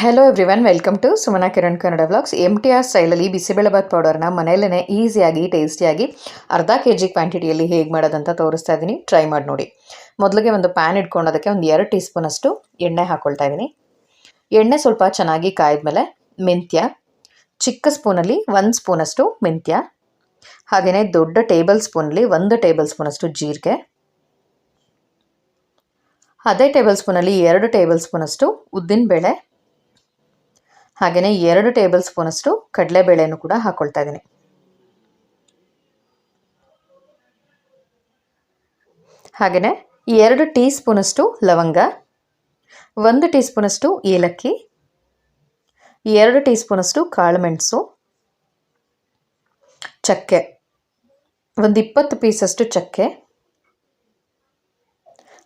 Hello everyone welcome to Sumana Kiran Kannada vlogs M T R ಸ್ಟೈಲಲ್ಲಿ ಬಿಸಿಬೇಳೆಬಾತ್ ಪೌಡರ್ನ ಮನೆಯಲ್ಲೇ ಈಸಿಯಾಗಿ ಟೇಸ್ಟಿಯಾಗಿ ಅರ್ಧ ಕೆ ಜಿ ಕ್ವಾಂಟಿಟಿಯಲ್ಲಿ ಹೇಗೆ ಮಾಡೋದಂತ ತೋರಿಸ್ತಾ ಇದ್ದೀನಿ ಟ್ರೈ ಮಾಡಿ ನೋಡಿ. ಮೊದಲಿಗೆ ಒಂದು ಪ್ಯಾನ್ ಇಟ್ಕೊಂಡು ಅದಕ್ಕೆ ಒಂದು ಎರಡು ಟೀ ಸ್ಪೂನಷ್ಟು ಎಣ್ಣೆ ಹಾಕ್ಕೊಳ್ತಾ ಇದ್ದೀನಿ ಎಣ್ಣೆ ಸ್ವಲ್ಪ ಚೆನ್ನಾಗಿ ಕಾಯ್ದ್ಮೇಲೆ ಮೆಂತ್ಯ, ಚಿಕ್ಕ ಸ್ಪೂನಲ್ಲಿ ಒಂದು ಸ್ಪೂನಷ್ಟು ಮೆಂತ್ಯ ಹಾಗೆಯೇ ದೊಡ್ಡ ಟೇಬಲ್ ಸ್ಪೂನಲ್ಲಿ ಒಂದು ಟೇಬಲ್ ಸ್ಪೂನಷ್ಟು ಜೀರಿಗೆ, ಅದೇ ಟೇಬಲ್ ಸ್ಪೂನಲ್ಲಿ ಎರಡು ಟೇಬಲ್ ಸ್ಪೂನಷ್ಟು ಉದ್ದಿನಬೇಳೆ ಹಾಗೆಯೇ ಎರಡು ಟೇಬಲ್ ಸ್ಪೂನಷ್ಟು ಕಡಲೆಬೇಳೆಯನ್ನು ಕೂಡ ಹಾಕ್ಕೊಳ್ತಾ ಇದ್ದೀನಿ. ಹಾಗೆಯೇ ಎರಡು ಟೀ ಸ್ಪೂನಷ್ಟು ಲವಂಗ, ಒಂದು ಟೀ ಸ್ಪೂನಷ್ಟು ಏಲಕ್ಕಿ, ಎರಡು ಟೀ ಸ್ಪೂನಷ್ಟು ಕಾಳುಮೆಣಸು ಚಕ್ಕೆ, ಒಂದು ಇಪ್ಪತ್ತು ಪೀಸಷ್ಟು ಚಕ್ಕೆ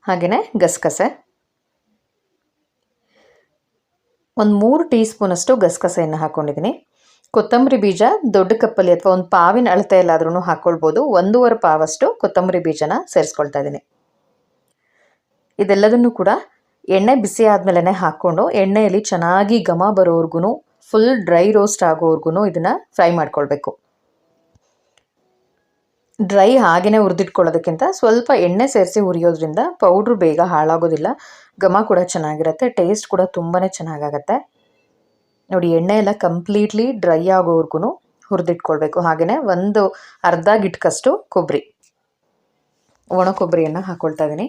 ಹಾಗೆಯೇ ಗಸಗಸೆ. ಒಂದು ಮೂರು ಟೀ ಸ್ಪೂನಷ್ಟು ಗಸಗಸೆಯನ್ನು ಹಾಕ್ಕೊಂಡಿದ್ದೀನಿ ಕೊತ್ತಂಬರಿ ಬೀಜ ದೊಡ್ಡ ಕಪ್ಪಲ್ಲಿ ಅಥವಾ ಒಂದು ಪಾವಿನ ಅಳತೆಯಲ್ಲಾದ್ರೂ ಹಾಕ್ಕೊಳ್ಬೋದು ಒಂದೂವರೆ ಪಾವಷ್ಟು ಕೊತ್ತಂಬರಿ ಬೀಜನ ಸೇರಿಸ್ಕೊಳ್ತಾ ಇದ್ದೀನಿ ಇದೆಲ್ಲದನ್ನು ಕೂಡ ಎಣ್ಣೆ ಬಿಸಿ ಆದಮೇಲೆ ಹಾಕ್ಕೊಂಡು ಎಣ್ಣೆಯಲ್ಲಿ ಚೆನ್ನಾಗಿ ಘಮ ಬರೋವರೆಗೂ ಫುಲ್ ಡ್ರೈ ರೋಸ್ಟ್ ಆಗೋವರೆಗೂ ಇದನ್ನು ಫ್ರೈ ಮಾಡ್ಕೊಳ್ಬೇಕು. ಡ್ರೈ ಹಾಗೆಯೇ ಹುರಿದಿಟ್ಕೊಳ್ಳೋದಕ್ಕಿಂತ ಸ್ವಲ್ಪ ಎಣ್ಣೆ ಸೇರಿಸಿ ಹುರಿಯೋದ್ರಿಂದ ಪೌಡ್ರು ಬೇಗ ಹಾಳಾಗೋದಿಲ್ಲ. ಘಮ ಕೂಡ ಚೆನ್ನಾಗಿರುತ್ತೆ ಟೇಸ್ಟ್ ಕೂಡ ತುಂಬಾ ಚೆನ್ನಾಗಾಗತ್ತೆ. ನೋಡಿ, ಎಣ್ಣೆ ಎಲ್ಲ ಕಂಪ್ಲೀಟ್ಲಿ ಡ್ರೈ ಆಗೋವರೆಗೂ ಹುರಿದಿಟ್ಕೊಳ್ಬೇಕು. ಹಾಗೆಯೇ ಒಂದು ಅರ್ಧ ಗಿಟ್ಕಷ್ಟು ಕೊಬ್ಬರಿ ಒಣ ಕೊಬ್ಬರಿಯನ್ನು ಹಾಕ್ಕೊಳ್ತಾ ಇದ್ದೀನಿ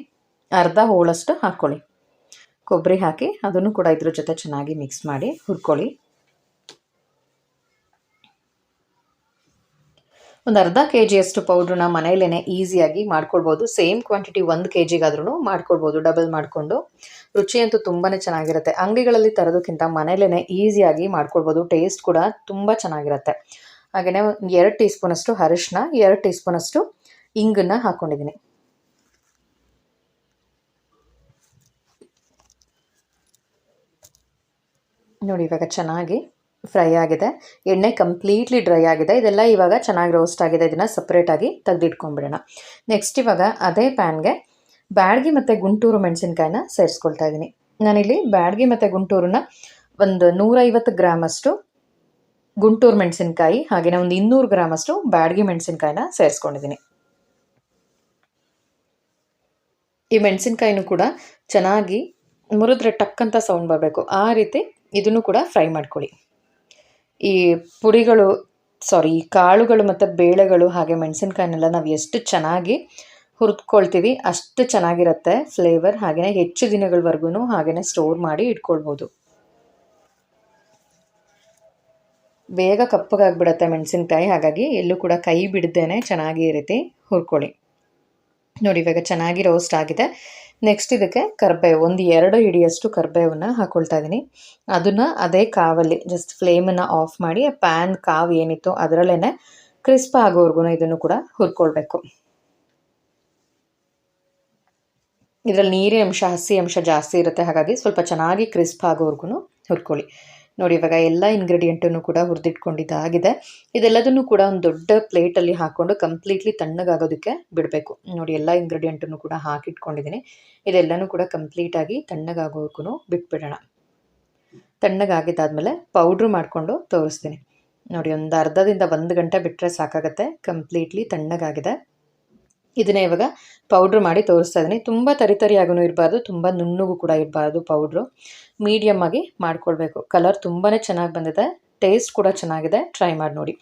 ಅರ್ಧ ಹೋಳಷ್ಟು ಹಾಕ್ಕೊಳ್ಳಿ. ಕೊಬ್ಬರಿ ಹಾಕಿ ಅದನ್ನು ಕೂಡ ಇದ್ರ ಜೊತೆ ಚೆನ್ನಾಗಿ ಮಿಕ್ಸ್ ಮಾಡಿ ಹುರ್ಕೊಳ್ಳಿ. ಒಂದು ಅರ್ಧ ಕೆ ಜಿಯಷ್ಟು ಪೌಡ್ರನ್ನ ಮನೆಯಲ್ಲೇ ಈಸಿಯಾಗಿ ಮಾಡ್ಕೊಳ್ಬೋದು. ಸೇಮ್ ಕ್ವಾಂಟಿಟಿ ಒಂದು ಕೆ ಜಿಗಾದ್ರೂ ಮಾಡ್ಕೊಳ್ಬೋದು ಡಬಲ್ ಮಾಡಿಕೊಂಡು. ರುಚಿಯಂತೂ ತುಂಬಾ ಚೆನ್ನಾಗಿರುತ್ತೆ. ಅಂಗಡಿಗಳಲ್ಲಿ ತರೋದಕ್ಕಿಂತ ಮನೆಯಲ್ಲೇ ಈಸಿಯಾಗಿ ಮಾಡ್ಕೊಳ್ಬೋದು. ಟೇಸ್ಟ್ ಕೂಡ ತುಂಬ ಚೆನ್ನಾಗಿರುತ್ತೆ. ಹಾಗೆಯೇ ಎರಡು ಟೀ ಸ್ಪೂನಷ್ಟು ಅರಿಶಿನ ಎರಡು ಟೀ ಸ್ಪೂನಷ್ಟು ಇಂಗನ್ನು ಹಾಕ್ಕೊಂಡಿದ್ದೀನಿ ನೋಡಿ, ಇವಾಗ ಚೆನ್ನಾಗಿ ಫ್ರೈ ಆಗಿದೆ. ಎಣ್ಣೆ ಕಂಪ್ಲೀಟ್ಲಿ ಡ್ರೈ ಆಗಿದೆ. ಇದೆಲ್ಲ ಇವಾಗ ಚೆನ್ನಾಗಿ ರೋಸ್ಟ್ ಆಗಿದೆ. ಇದನ್ನು ಸಪ್ರೇಟಾಗಿ ತೆಗೆದಿಟ್ಕೊಂಡ್ಬಿಡೋಣ. ನೆಕ್ಸ್ಟ್ ಇವಾಗ ಅದೇ ಪ್ಯಾನ್ಗೆ ಬ್ಯಾಡ್ಗಿ ಮತ್ತು ಗುಂಟೂರು ಮೆಣಸಿನ್ಕಾಯಿನ ಸೇರಿಸ್ಕೊಳ್ತಾ ಇದ್ದೀನಿ ನಾನಿಲ್ಲಿ ಬ್ಯಾಡ್ಗೆ ಮತ್ತು ಗುಂಟೂರನ್ನ ಒಂದು ನೂರೈವತ್ತು ಗ್ರಾಮಷ್ಟು ಗುಂಟೂರು ಮೆಣಸಿನ್ಕಾಯಿ ಹಾಗೆಯೇ ಒಂದು ಇನ್ನೂರು ಗ್ರಾಮಷ್ಟು ಬ್ಯಾಡ್ಗಿ ಮೆಣಸಿನ್ಕಾಯಿನ ಸೇರಿಸ್ಕೊಂಡಿದ್ದೀನಿ ಈ ಮೆಣಸಿನ್ಕಾಯಿನೂ ಕೂಡ ಚೆನ್ನಾಗಿ ಮುರಿದ್ರೆ ಟಕ್ ಅಂತ ಸೌಂಡ್ ಬರಬೇಕು. ಆ ರೀತಿ ಇದನ್ನು ಕೂಡ ಫ್ರೈ ಮಾಡ್ಕೊಳ್ಳಿ. ಈ ಪುಡಿಗಳು ಸಾರಿ ಕಾಳುಗಳು ಮತ್ತು ಬೇಳೆಗಳು ಹಾಗೆ ಮೆಣಸಿನ್ಕಾಯಿನೆಲ್ಲ ನಾವು ಎಷ್ಟು ಚೆನ್ನಾಗಿ ಹುರಿದ್ಕೊಳ್ತೀವಿ, ಅಷ್ಟು ಚೆನ್ನಾಗಿರುತ್ತೆ ಫ್ಲೇವರ್ ಹಾಗೆಯೇ ಹೆಚ್ಚು ದಿನಗಳವರೆಗೂ ಹಾಗೆಯೇ ಸ್ಟೋರ್ ಮಾಡಿ ಇಟ್ಕೊಳ್ಬೋದು. ಬೇಗ ಕಪ್ಪಗಾಗ್ಬಿಡತ್ತೆ ಮೆಣಸಿನ್ಕಾಯಿ, ಹಾಗಾಗಿ ಎಲ್ಲೂ ಕೂಡ ಕೈ ಬಿಡ್ದೇನೆ ಚೆನ್ನಾಗಿ ಈ ರೀತಿ ಹುರ್ಕೊಳ್ಳಿ. ನೋಡಿ, ಇವಾಗ ಚೆನ್ನಾಗಿ ರೋಸ್ಟ್ ಆಗಿದೆ. ನೆಕ್ಸ್ಟ್ ಇದಕ್ಕೆ ಕರ್ಬೇವು ಒಂದು ಎರಡು ಹಿಡಿಯಷ್ಟು ಕರ್ಬೇವನ್ನ ಹಾಕೊಳ್ತಾ ಇದ್ದೀನಿ ಅದನ್ನು ಅದೇ ಕಾವಲ್ಲಿ ಜಸ್ಟ್ ಫ್ಲೇಮನ್ನು ಆಫ್ ಮಾಡಿ ಪ್ಯಾನ್ ಕಾವು ಏನಿತ್ತು ಅದರಲ್ಲೇ ಕ್ರಿಸ್ಪ್ ಆಗೋವರೆಗೂ ಇದನ್ನು ಕೂಡ ಹುರ್ಕೊಳ್ಬೇಕು. ಇದರಲ್ಲಿ ನೀರಿನ ಅಂಶ, ಹಸಿ ಅಂಶ ಜಾಸ್ತಿ ಇರುತ್ತೆ, ಹಾಗಾಗಿ ಸ್ವಲ್ಪ ಚೆನ್ನಾಗಿ ಕ್ರಿಸ್ಪ್ ಆಗೋವರೆಗೂ ಹುರ್ಕೊಳ್ಳಿ. ನೋಡಿ, ಇವಾಗ ಎಲ್ಲ ಇಂಗ್ರೀಡಿಯೆಂಟನ್ನು ಕೂಡ ಹುರಿದಿಟ್ಕೊಂಡಿದ್ದಾಗಿದೆ ಇದೆಲ್ಲದನ್ನು ಕೂಡ ಒಂದು ದೊಡ್ಡ ಪ್ಲೇಟಲ್ಲಿ ಹಾಕ್ಕೊಂಡು ಕಂಪ್ಲೀಟ್ಲಿ ತಣ್ಣಗಾಗೋದಕ್ಕೆ ಬಿಡಬೇಕು. ನೋಡಿ, ಎಲ್ಲ ಇಂಗ್ರೀಡಿಯೆಂಟನ್ನು ಕೂಡ ಹಾಕಿಟ್ಕೊಂಡಿದ್ದೀನಿ. ಇದೆಲ್ಲನೂ ಕೂಡ ಕಂಪ್ಲೀಟಾಗಿ ತಣ್ಣಗಾಗೋಕ್ಕೂ ಬಿಟ್ಬಿಡೋಣ. ತಣ್ಣಗಾಗಿದ್ದಾದಮೇಲೆ ಪೌಡ್ರ್ ಮಾಡಿಕೊಂಡು ತೋರಿಸ್ತೀನಿ. ನೋಡಿ, ಒಂದು ಅರ್ಧದಿಂದ ಒಂದು ಗಂಟೆ ಬಿಟ್ಟರೆ ಸಾಕಾಗುತ್ತೆ. ಕಂಪ್ಲೀಟ್ಲಿ ತಣ್ಣಗಾಗಿದೆ. ಇದನ್ನೇ ಇವಾಗ ಪೌಡ್ರ್ ಮಾಡಿ ತೋರಿಸ್ತಾ ಇದ್ದೀನಿ. ತುಂಬ ತರಿತರಿಯಾಗೂ ಇರಬಾರ್ದು, ತುಂಬ ನುಣ್ಣಗೂ ಕೂಡ ಇರಬಾರ್ದು ಪೌಡ್ರು ಮೀಡಿಯಮ್ ಆಗಿ ಮಾಡ್ಕೊಳ್ಬೇಕು. ಕಲರ್ ತುಂಬಾ ಚೆನ್ನಾಗಿ ಬಂದಿದೆ. ಟೇಸ್ಟ್ ಕೂಡ ಚೆನ್ನಾಗಿದೆ. ಟ್ರೈ ಮಾಡಿ ನೋಡಿ.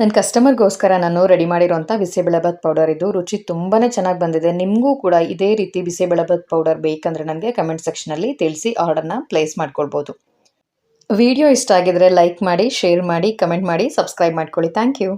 ನನ್ನ ಕಸ್ಟಮರ್ಗೋಸ್ಕರ ನಾನು ರೆಡಿ ಮಾಡಿರೋಂಥ ಬಿಸಿಬೇಳೆಬಾತ್ ಪೌಡರ್ ಇದು. ರುಚಿ ತುಂಬಾ ಚೆನ್ನಾಗಿ ಬಂದಿದೆ. ನಿಮಗೂ ಕೂಡ ಇದೇ ರೀತಿ ಬಿಸಿಬೇಳೆಬಾತ್ ಪೌಡರ್ ಬೇಕಂದರೆ ನನಗೆ ಕಮೆಂಟ್ ಸೆಕ್ಷನಲ್ಲಿ ತಿಳಿಸಿ ಆರ್ಡರ್ನ ಪ್ಲೇಸ್ ಮಾಡ್ಕೊಳ್ಬೋದು. ವಿಡಿಯೋ ಇಷ್ಟ ಆಗಿದ್ರೆ ಲೈಕ್ ಮಾಡಿ ಶೇರ್ ಮಾಡಿ ಕಮೆಂಟ್ ಮಾಡಿ ಸಬ್ಸ್ಕ್ರೈಬ್ ಮಾಡ್ಕೊಳ್ಳಿ. Thank you